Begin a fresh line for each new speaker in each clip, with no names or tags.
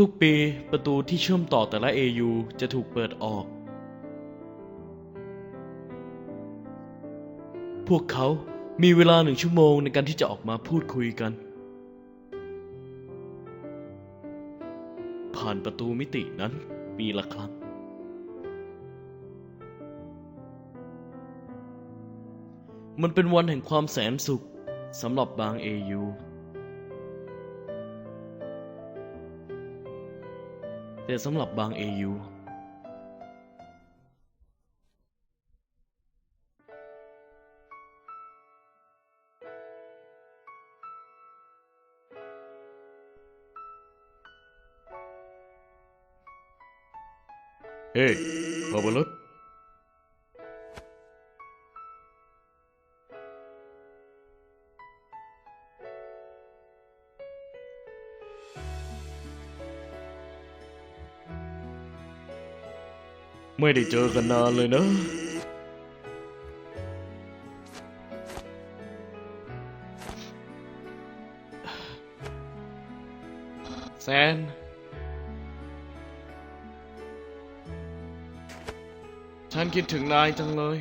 ทุกๆ ปีประตูที่เชื่อมต่อแต่ละ AU จะถูกเปิดออก พวกเขามีเวลาหนึ่งชั่วโมงในการที่จะออกมาพูดคุยกัน ผ่านประตูมิตินั้นปีละครั้ง มันเป็นวันแห่งความแสนสุขสำหรับบาง AU แต่สำหรับบาง AU เฮ้ยบาบาลด ไม่ได้เจอกันนานเลยนะ แซน ฉันคิดถึงนายจังเลย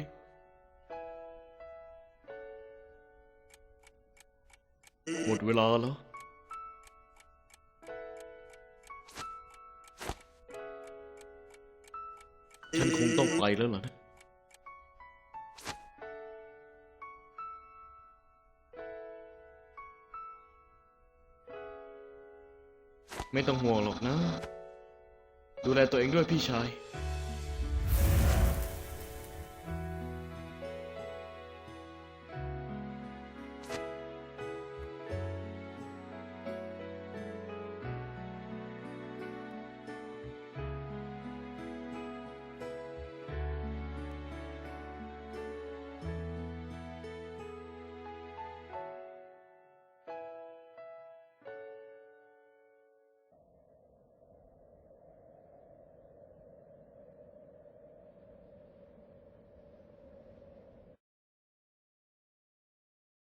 หมดเวลาแล้ว ฉันคงต้องไปแล้วล่ะนะไม่ต้องห่วงหรอกนะ ดูแลตัวเองด้วยพี่ชาย